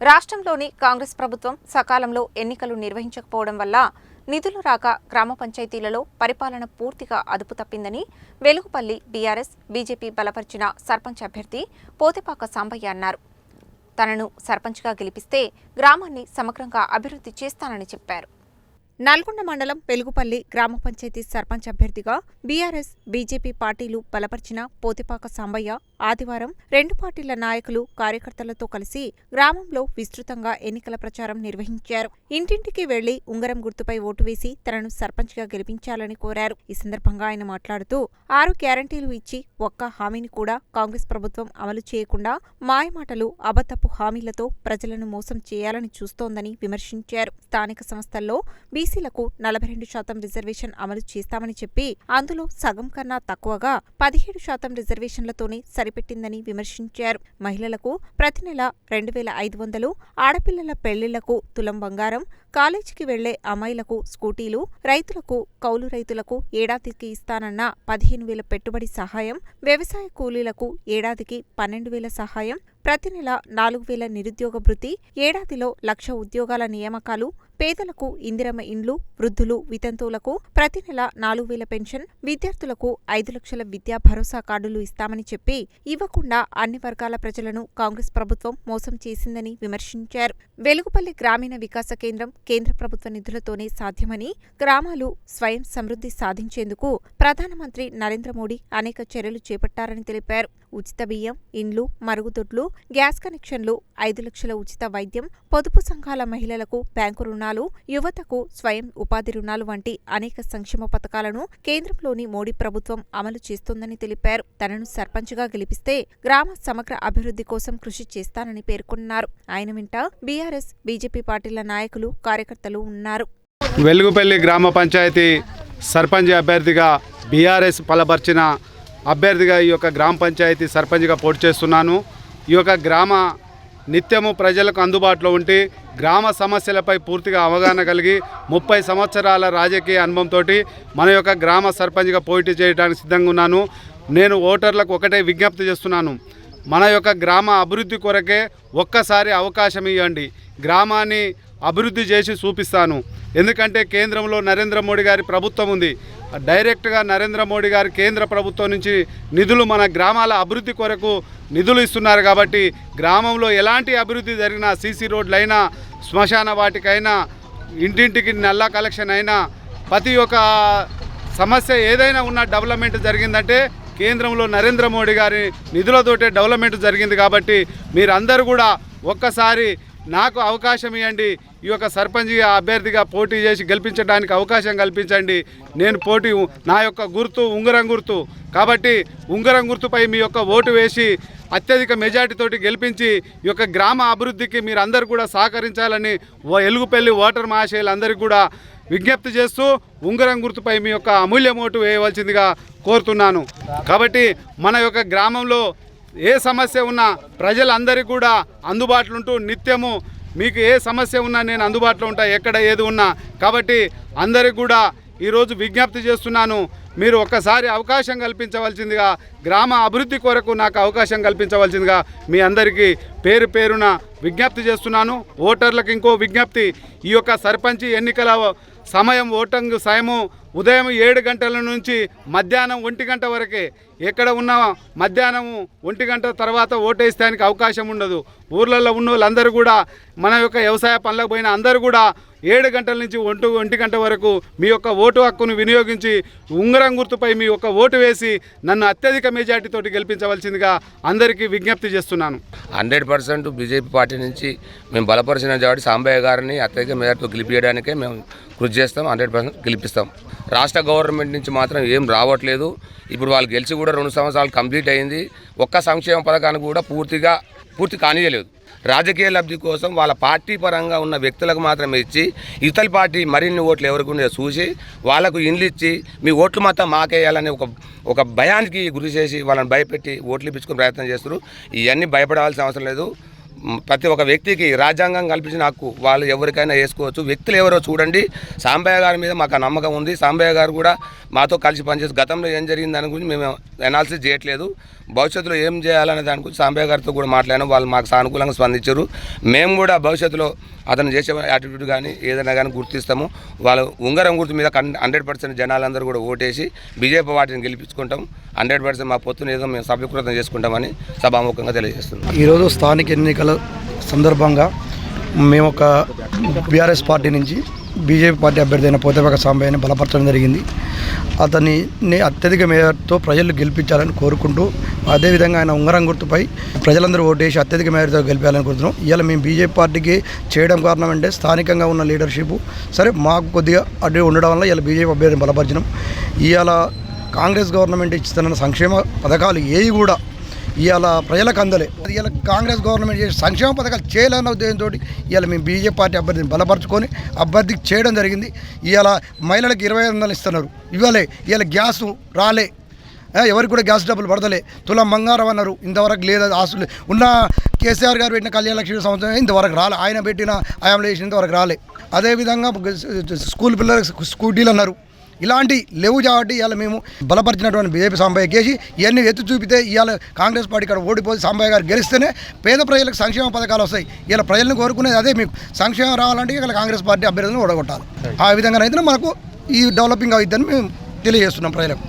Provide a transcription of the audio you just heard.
రాష్ట్రంలోని కాంగ్రెస్ ప్రభుత్వం సకాలంలో ఎన్నికలు నిర్వహించకపోవడం వల్ల నిధులు రాక గ్రామ పంచాయతీలలో పరిపాలన పూర్తిగా అదుపు తప్పిందని వెలుగుపల్లి బీఆర్ఎస్ బీజేపీ బలపరిచిన సర్పంచ్ అభ్యర్థి పోతెపాక సాంబయ్య అన్నారు. తనను సర్పంచ్గా గెలిపిస్తే గ్రామాన్ని సమగ్రంగా అభివృద్ధి చేస్తానని చెప్పారు. నల్గొండ మండలం పెలుగుపల్లి గ్రామ పంచాయతీ సర్పంచ్ అభ్యర్థిగా బీఆర్ఎస్ బీజేపీ పార్టీలు బలపరిచిన పోతిపాక సాంబయ్య ఆదివారం రెండు పార్టీల నాయకులు కార్యకర్తలతో కలిసి గ్రామంలో విస్తృతంగా ఎన్నికల ప్రచారం నిర్వహించారు. ఇంటింటికి వెళ్ళి ఉంగరం గుర్తుపై ఓటు వేసి తనను సర్పంచ్గా గెలిపించాలని కోరారు. ఈ సందర్భంగా ఆయన మాట్లాడుతూ ఆరు గ్యారంటీలు ఇచ్చి ఒక్క హామీని కూడా కాంగ్రెస్ ప్రభుత్వం అమలు చేయకుండా మాయమాటలు అబద్ధపు హామీలతో ప్రజలను మోసం చేయాలని చూస్తోందని విమర్శించారు. స్థానిక సంస్థల్లో బీసీలకు నలభై రెండు శాతం రిజర్వేషన్ అమలు చేస్తామని చెప్పి అందులో సగం కన్నా తక్కువగా పదిహేడు శాతం రిజర్వేషన్లతోనే సరిపెట్టిందని విమర్శించారు. మహిళలకు ప్రతి నెల రెండు వేల ఐదు వందలు ఆడపిల్లల పెళ్ళిళ్ళకు తులం బంగారం కాలేజీకి వెళ్ళే అమ్మాయిలకు స్కూటీలు రైతులకు కౌలు రైతులకు ఏడాదికి ఇస్తానన్న పదిహేను వేల పెట్టుబడి సహాయం వ్యవసాయ కూలీలకు ఏడాదికి పన్నెండు వేల సహాయం ప్రతి నెల నాలుగు వేల నిరుద్యోగ భృతి ఏడాదిలో లక్ష ఉద్యోగాల నియామకాలు పేదలకు ఇందిరమ ఇండ్లు వృద్ధులు వితంతువులకు ప్రతి నెల నాలుగు వేల పెన్షన్ విద్యార్థులకు ఐదు లక్షల విద్యా భరోసా కార్డులు ఇస్తామని చెప్పి ఇవ్వకుండా అన్ని వర్గాల ప్రజలను కాంగ్రెస్ ప్రభుత్వం మోసం చేసిందని విమర్శించారు. వెలుగుపల్లి గ్రామీణ వికాస కేంద్రం కేంద్ర ప్రభుత్వ నిధులతోనే సాధ్యమని గ్రామాలు స్వయం సమృద్ధి సాధించేందుకు ప్రధానమంత్రి నరేంద్ర మోడీ అనేక చర్యలు చేపట్టారని తెలిపారు. ఉచిత బియ్యం ఇండ్లు మరుగుదొడ్లు గ్యాస్ కనెక్షన్లు ఐదు లక్షల ఉచిత వైద్యం పొదుపు సంఘాల మహిళలకు బ్యాంకు రుణాలు యువతకు స్వయం ఉపాధి రుణాలు వంటి అనేక సంక్షేమ పథకాలను కేంద్రంలోని మోడీ ప్రభుత్వం అమలు చేస్తోందని తెలిపారు. తనను సర్పంచ్గా గెలిపిస్తే గ్రామ సమగ్ర అభివృద్ధి కోసం కృషి చేస్తానని పేర్కొన్నారు. ఆయన వెంట బీఆర్ఎస్ బీజేపీ పార్టీల నాయకులు కార్యకర్తలు ఉన్నారు. వెలుగుపల్లి గ్రామ పంచాయతీ సర్పంచ్ అభ్యర్థిగా బీఆర్ఎస్ బలపరిచిన అభ్యర్థిగా ఈ యొక్క గ్రామ పంచాయతీ సర్పంచ్గా పోటీ చేస్తున్నాను. ఈ యొక్క గ్రామ నిత్యము ప్రజలకు అందుబాటులో ఉండి గ్రామ సమస్యలపై పూర్తిగా అవగాహన కలిగి ముప్పై సంవత్సరాల రాజకీయ అనుభవంతో మన యొక్క గ్రామ సర్పంచ్గా పోటీ చేయడానికి సిద్ధంగా ఉన్నాను. నేను ఓటర్లకు ఒకటే విజ్ఞప్తి చేస్తున్నాను. మన యొక్క గ్రామ అభివృద్ధి కొరకే ఒక్కసారి అవకాశం ఇవ్వండి. గ్రామాన్ని అభివృద్ధి చేసి చూపిస్తాను. ఎందుకంటే కేంద్రంలో నరేంద్ర మోడీ గారి ప్రభుత్వం ఉంది. డైరెక్ట్గా నరేంద్ర మోడీ గారు కేంద్ర ప్రభుత్వం నుంచి నిధులు మన గ్రామాల అభివృద్ధి కొరకు నిధులు ఇస్తున్నారు కాబట్టి గ్రామంలో ఎలాంటి అభివృద్ధి జరిగినా సీసీ రోడ్లైనా శ్మశాన వాటికైనా ఇంటింటికి నల్ల కలెక్షన్ అయినా ప్రతి ఒక్క సమస్య ఏదైనా ఉన్న డెవలప్మెంట్ జరిగిందంటే కేంద్రంలో నరేంద్ర మోడీ గారి నిధులతోటే డెవలప్మెంట్ జరిగింది కాబట్టి మీరందరూ కూడా ఒక్కసారి నాకు అవకాశం ఇవ్వండి. ఈ యొక్క సర్పంచ్ అభ్యర్థిగా పోటీ చేసి గెలిపించడానికి అవకాశం కల్పించండి. నేను పోటీ నా యొక్క గుర్తు ఉంగరం గుర్తు. కాబట్టి ఉంగరం గుర్తుపై మీ యొక్క ఓటు వేసి అత్యధిక మెజార్టీతోటి గెలిపించి ఈ యొక్క గ్రామ అభివృద్ధికి మీరు అందరు కూడా సహకరించాలని ఎలుగుపల్లి ఓటర్ మహాశయులందరికీ కూడా విజ్ఞప్తి చేస్తూ ఉంగరం గుర్తుపై మీ యొక్క అమూల్య ఓటు వేయవలసిందిగా కోరుతున్నాను. కాబట్టి మన యొక్క గ్రామంలో ఏ సమస్య ఉన్నా ప్రజలందరికీ కూడా అందుబాటులో ఉంటూ నిత్యము మీకు ఏ సమస్య ఉన్నా నేను అందుబాటులో ఉంటా ఎక్కడ ఏది ఉన్నా. కాబట్టి అందరికి కూడా ఈరోజు విజ్ఞప్తి చేస్తున్నాను మీరు ఒక్కసారి అవకాశం కల్పించవలసిందిగా గ్రామ అభివృద్ధి కొరకు నాకు అవకాశం కల్పించవలసిందిగా మీ అందరికీ పేరు పేరున విజ్ఞప్తి చేస్తున్నాను. ఓటర్లకు ఇంకో విజ్ఞప్తి ఈ యొక్క సర్పంచ్ ఎన్నికల సమయం ఓటంగు సమయము ఉదయం ఏడు గంటల నుంచి మధ్యాహ్నం ఒంటి గంట వరకే ఎక్కడ ఉన్న మధ్యాహ్నం ఒంటి గంట తర్వాత ఓటేస్తానికి అవకాశం ఉండదు. ఊర్లలో ఉన్న వాళ్ళందరూ కూడా మన యొక్క వ్యవసాయ పనులకు పోయిన అందరూ కూడా ఏడు గంటల నుంచి ఒంటి ఒంటి గంట వరకు మీ యొక్క ఓటు హక్కును వినియోగించి ఉంగరం గుర్తుపై మీ యొక్క ఓటు వేసి నన్ను అత్యధిక మెజార్టీతోటి గెలిపించవలసిందిగా అందరికీ విజ్ఞప్తి చేస్తున్నాను. హండ్రెడ్ పర్సెంట్ బీజేపీ పార్టీ నుంచి మేము బలపరిచిన కాబట్టి సాంబయ్య గారిని అత్యధిక మేరతో గెలిపించడానికే మేము కృషి చేస్తాం హండ్రెడ్ పర్సెంట్ గెలిపిస్తాం. రాష్ట్ర గవర్నమెంట్ నుంచి మాత్రం ఏం రావట్లేదు. ఇప్పుడు వాళ్ళు గెలిచి కూడా రెండు సంవత్సరాలు కంప్లీట్ అయింది. ఒక్క సంక్షేమ పథకానికి కూడా పూర్తిగా పూర్తి కానియలేదు. రాజకీయ లబ్ధి కోసం వాళ్ళ పార్టీ పరంగా ఉన్న వ్యక్తులకు మాత్రమే ఇచ్చి ఇతర పార్టీ మరిన్ని ఓట్లు ఎవరికి ఉన్నాయో చూసి వాళ్ళకు ఇండ్లు ఇచ్చి మీ ఓట్లు మాత్రం మాకేయాలని ఒక ఒక భయానికి గురి చేసి వాళ్ళని భయపెట్టి ఓట్లు ఇప్పించుకునే ప్రయత్నం చేస్తారు ఇవన్నీ భయపడాల్సిన అవసరం లేదు. ప్రతి ఒక్క వ్యక్తికి రాజ్యాంగం కల్పించిన హక్కు వాళ్ళు ఎవరికైనా వేసుకోవచ్చు. వ్యక్తులు ఎవరో చూడండి. సాంబయ్య గారి మీద మాకు నమ్మకం ఉంది. సాంబయ్య గారు కూడా మాతో కలిసి పనిచేసి గతంలో ఏం జరిగిందని గురించి మేము అనాలిసిస్ చేయట్లేదు. భవిష్యత్తులో ఏం చేయాలనే దాని గురించి సాంబయ్య గారితో కూడా మాట్లాడాను. వాళ్ళు మాకు సానుకూలంగా స్పందించారు. మేము కూడా భవిష్యత్తులో అతను చేసే యాటిట్యూడ్ కానీ ఏదైనా కానీ గుర్తిస్తాము. వాళ్ళు ఉంగరం గుర్తు మీద హండ్రెడ్ పర్సెంట్ జనాలందరూ కూడా ఓటేసి బీజేపీ పార్టీని గెలిపించుకుంటాం. హండ్రెడ్ పర్సెంట్ మా పొత్తుని ఏదో మేము సభ్యకృతం చేసుకుంటామని సభాముఖంగా తెలియజేస్తున్నాం. ఈరోజు స్థానిక ఎన్నికల సందర్భంగా మేము ఒక బీఆర్ఎస్ పార్టీ నుంచి బీజేపీ పార్టీ అభ్యర్థి అయిన పోతేపక సాంబయ్యని బలపరచడం జరిగింది. అతన్ని అత్యధిక మేరతో ప్రజలు గెలిపించాలని కోరుకుంటూ అదేవిధంగా ఆయన ఉంగరం గుర్తుపై ప్రజలందరూ ఓటేసి అత్యధిక మేరతో గెలిపాలని కోరుతున్నాం. ఇవాళ మేము బీజేపీ పార్టీకి చేయడం కారణం అంటే స్థానికంగా ఉన్న లీడర్షిప్. సరే మాకు కొద్దిగా అడ్డు ఉండడం వల్ల ఇలా బీజేపీ అభ్యర్థిని బలపరచడం ఇవాళ కాంగ్రెస్ గవర్నమెంట్ ఇస్తున్న సంక్షేమ పథకాలు ఏవి కూడా ఇవాళ ప్రజలకు అందలే. అది ఇవాళ కాంగ్రెస్ గవర్నమెంట్ చేసే సంక్షేమ పథకాలు చేయాలన్న ఉద్దేశంతో ఇవాళ మేము బీజేపీ పార్టీ అభ్యర్థిని బలపరుచుకొని అభ్యర్థికి చేయడం జరిగింది. ఇవాళ మహిళలకు ఇరవై ఐదు వందలు ఇస్తున్నారు. ఇవ్వలే ఇవాళ గ్యాస్ రాలే. ఎవరికి కూడా గ్యాస్ డబ్బులు పడతలే. తులం బంగారం అన్నారు. ఇంతవరకు లేదు ఆస్తులు ఉన్న కేసీఆర్ గారు పెట్టిన కళ్యాణ లక్ష్మి సంవత్సరం ఇంతవరకు రాలే. ఆయన పెట్టిన ఆయంలో చేసిన ఇంతవరకు రాలే. అదేవిధంగా స్కూల్ పిల్లలకు స్కూటీలు అన్నారు. ఇలాంటి లేవు కాబట్టి ఇవాళ మేము బలపరిచినటువంటి బీజేపీ సాంబయ్య కేసి ఇవన్నీ ఎత్తి చూపితే ఇవాళ కాంగ్రెస్ పార్టీ ఇక్కడ ఓడిపోయి సాంబయ్య గారు గెలిస్తేనే పేద ప్రజలకు సంక్షేమ పథకాలు వస్తాయి. ఇలా ప్రజలను కోరుకునేది అదే మీకు. సంక్షేమం రావాలంటే ఇక్కడ కాంగ్రెస్ పార్టీ అభ్యర్థులను ఓడగొట్టాలి. ఆ విధంగానైతే మనకు ఈ డెవలపింగ్ అవుతుందని మేము తెలియజేస్తున్నాం ప్రజలకు.